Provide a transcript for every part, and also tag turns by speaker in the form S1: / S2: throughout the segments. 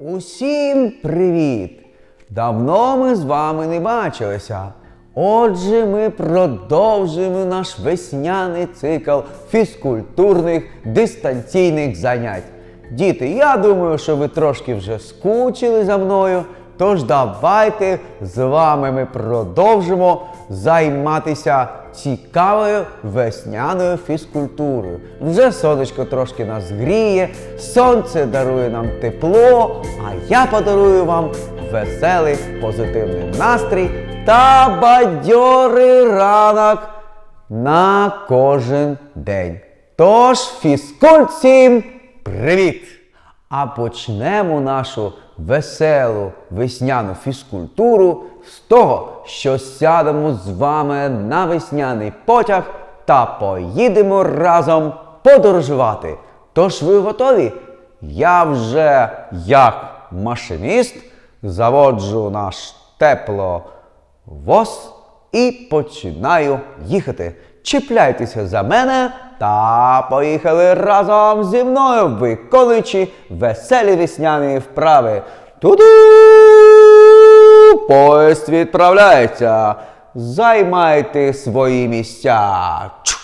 S1: Усім привіт! Давно ми з вами не бачилися. Отже, ми продовжуємо наш весняний цикл фізкультурних дистанційних занять. Діти, я думаю, що ви трошки вже скучили за мною. Тож давайте з вами ми продовжимо займатися цікавою весняною фізкультурою. Вже сонечко трошки нас гріє, сонце дарує нам тепло, а я подарую вам веселий позитивний настрій та бадьорий ранок на кожен день. Тож, фізкульт всім привіт! А почнемо нашу веселу весняну фізкультуру з того, що сядемо з вами на весняний потяг та поїдемо разом подорожувати. Тож ви готові? Я вже як машиніст заводжу наш тепловоз і починаю їхати. Чіпляйтеся за мене та поїхали разом зі мною, виконуючи веселі весняні вправи. Туду! Поїзд відправляється. Займайте свої місця. Чух!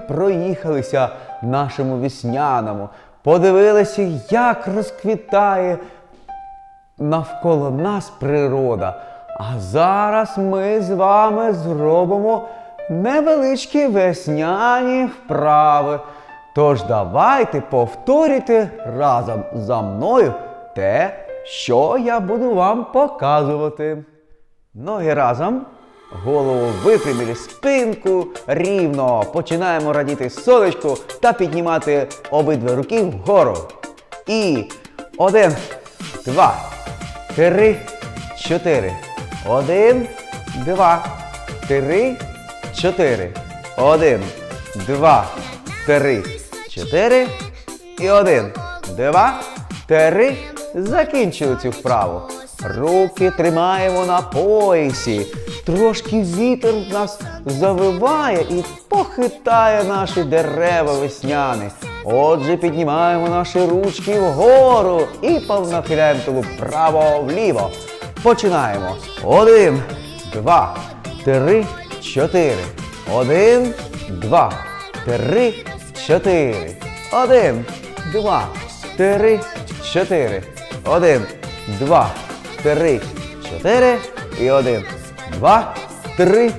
S1: Проїхалися нашому весняному, подивилися, як розквітає навколо нас природа. А зараз ми з вами зробимо невеличкі весняні вправи. Тож давайте повторюйте разом за мною те, що я буду вам показувати. Ноги разом. Голову випрямили спинку рівно. Починаємо радіти сонечку та піднімати обидві руки вгору. І один, два, три, чотири. Один, два, три, чотири. Один, два, три, чотири. І один, два, три. Закінчили цю вправу. Руки тримаємо на поясі. Трошки вітер нас завиває і похитає наші дерева весняні. Отже, піднімаємо наші ручки вгору і нахиляємо тулуб вправо-вліво. Починаємо. Один, два, три, чотири. Один, два, три, чотири. Один, два, три, чотири. Один, два, три, чотири. І один, два, три,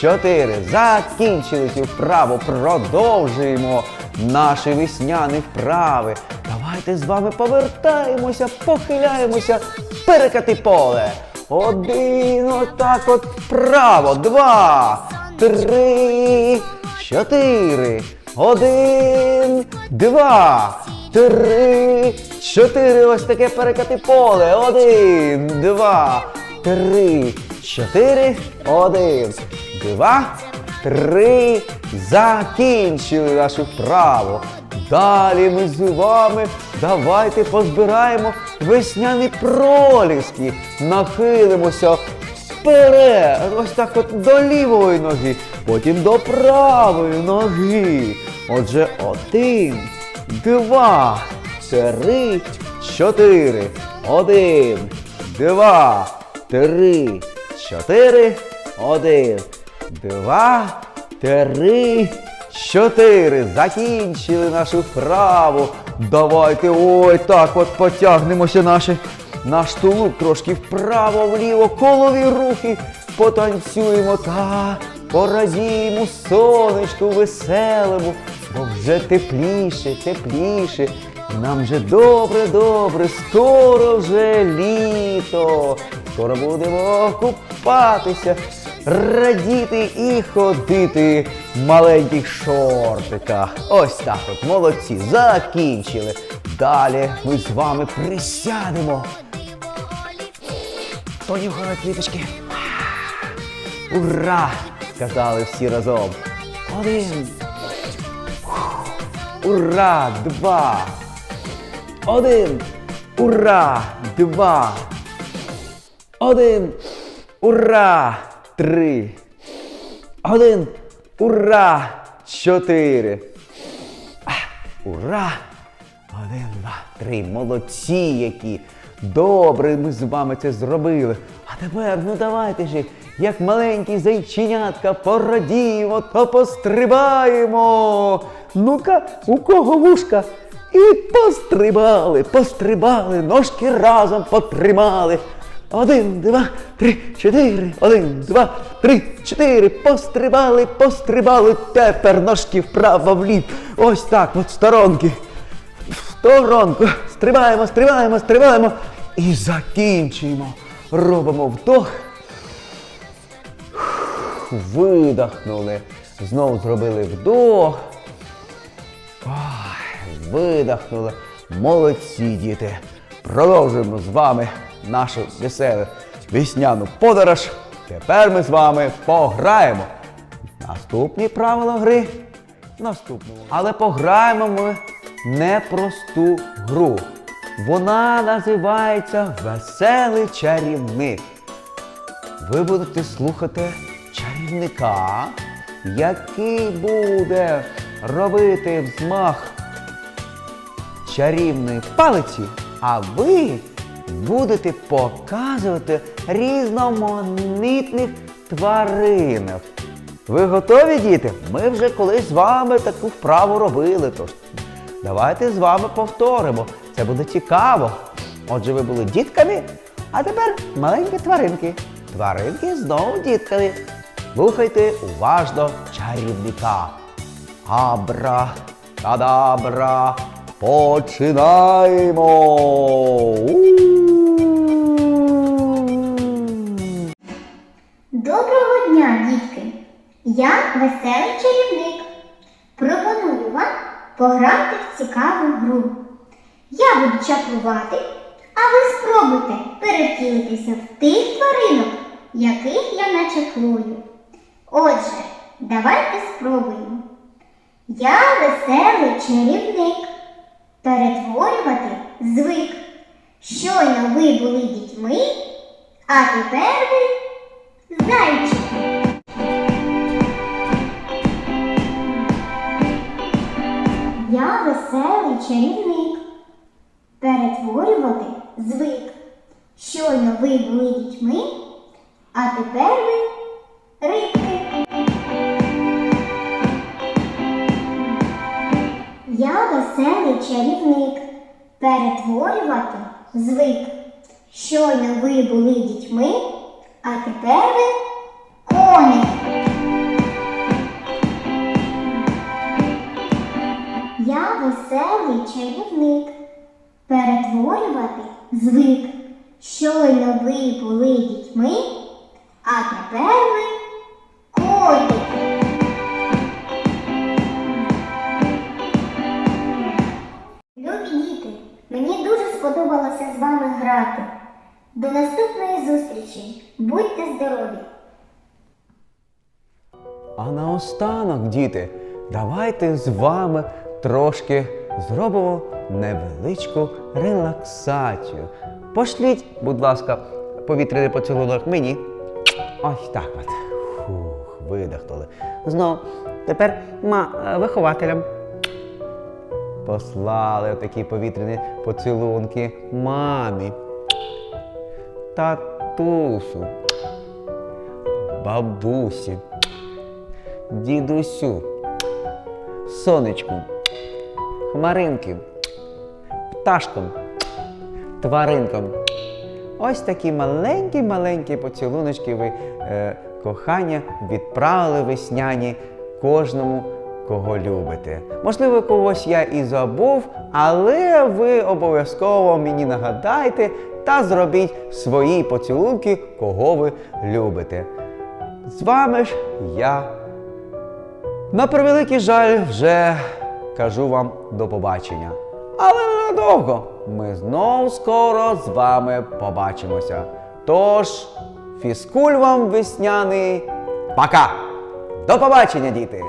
S1: чотири. Закінчили цю вправу. Продовжуємо наші весняні вправи. Давайте з вами повертаємося, похиляємося, перекати поле. Один, отак от вправо. Два, три, чотири. Один, два, три, чотири. Ось таке перекати поле. Один, два, три, чотири. Один, два, три. Закінчили нашу вправу. Далі ми з вами давайте позбираємо весняні проліски. Нахилимося вперед, ось так от до лівої ноги, потім до правої ноги. Отже, один, два, три, чотири. Один, два, три, чотири. Один, два, три, чотири. Закінчили нашу вправу. Давайте ой так от потягнемося наші. Наш тулуб трошки вправо-вліво, колові рухи, потанцюємо та порадіємо сонечку веселому, бо вже тепліше, тепліше. Нам вже добре, добре, скоро вже літо. Скоро будемо купатися, радіти і ходити в маленьких шортиках. Ось так от, молодці, закінчили. Далі ми з вами присядемо. Понюхали квіточки. Ура! Сказали всі разом. Один. Ура! Два. Один. Ура! Два. Один. Ура! Три. Один. Ура! Чотири. Ура! Один, два, три. Молодці які. Добре, ми з вами це зробили. А тепер, ну давайте ж, як маленькі зайченятка, порадіємо та пострибаємо. Ну-ка, у кого вушка? І пострибали, пострибали, ножки разом потримали. Один, два, три, чотири. Один, два, три, чотири. Пострибали, пострибали. Тепер ножки вправо влів. Ось так, от сторонки. В сторонку. Стрибаємо, стрибаємо, стрибаємо. І закінчуємо. Робимо вдох. Видихнули. Знову зробили вдох. Ой, видихнули. Молодці, діти. Продовжуємо з вами нашу веселу весняну подорож. Тепер ми з вами пограємо. Наступні правила гри в наступному. Але пограємо ми непросту гру. Вона називається Веселий чарівник. Ви будете слухати чарівника, який буде робити взмах чарівної палиці, а ви будете показувати різноманітних тваринок. Ви готові, діти? Ми вже колись з вами таку вправу робили. Тож давайте з вами повторимо. Це буде цікаво. Отже, ви були дітками, а тепер маленькі тваринки. Тваринки знову дітками. Слухайте уважно чарівника. Абра, кадабра, починаємо. У-у-у.
S2: вам, дітки! Я веселий чарівник. Пропоную вам пограти в цікаву гру. Я буду чаклувати, а ви спробуйте перетілитися в тих тваринок, яких я начаклую. Отже, давайте спробуємо. Я веселий чарівник. Перетворювати звик. Щойно ви були дітьми, а тепер ви зайчики. Чарівник. Перетворювати звик. Щойно ви були дітьми, а тепер ви рибки. Я веселий чарівник. Перетворювати звик. Щойно ви були дітьми, а тепер ви коник. Я веселий чарівник. Перетворювати звик. Щойно ви були дітьми, а тепер ви котик. Любі діти, мені дуже сподобалося з вами грати. До наступної зустрічі. Будьте здорові!
S1: А наостанок, діти, давайте з вами трошки зробимо невеличку релаксацію. Пошліть, будь ласка, повітряний поцілунок мені. Ось так от. Фух, видихнули. Знову. Тепер ма, е, вихователям. Послали такі повітряні поцілунки мамі, татусю, бабусі дідусю, сонечку, хмаринки, пташкам, тваринкам. Ось такі маленькі-маленькі поцілуночки ви е, кохання відправили весняні кожному, кого любите. Можливо, когось я і забув, але ви обов'язково мені нагадайте та зробіть свої поцілунки, кого ви любите. З вами ж я. На превеликий жаль, вже кажу вам до побачення. Але ненадовго. Ми знов скоро з вами побачимося. Тож, фіскуль вам весняний. Пока! До побачення, діти!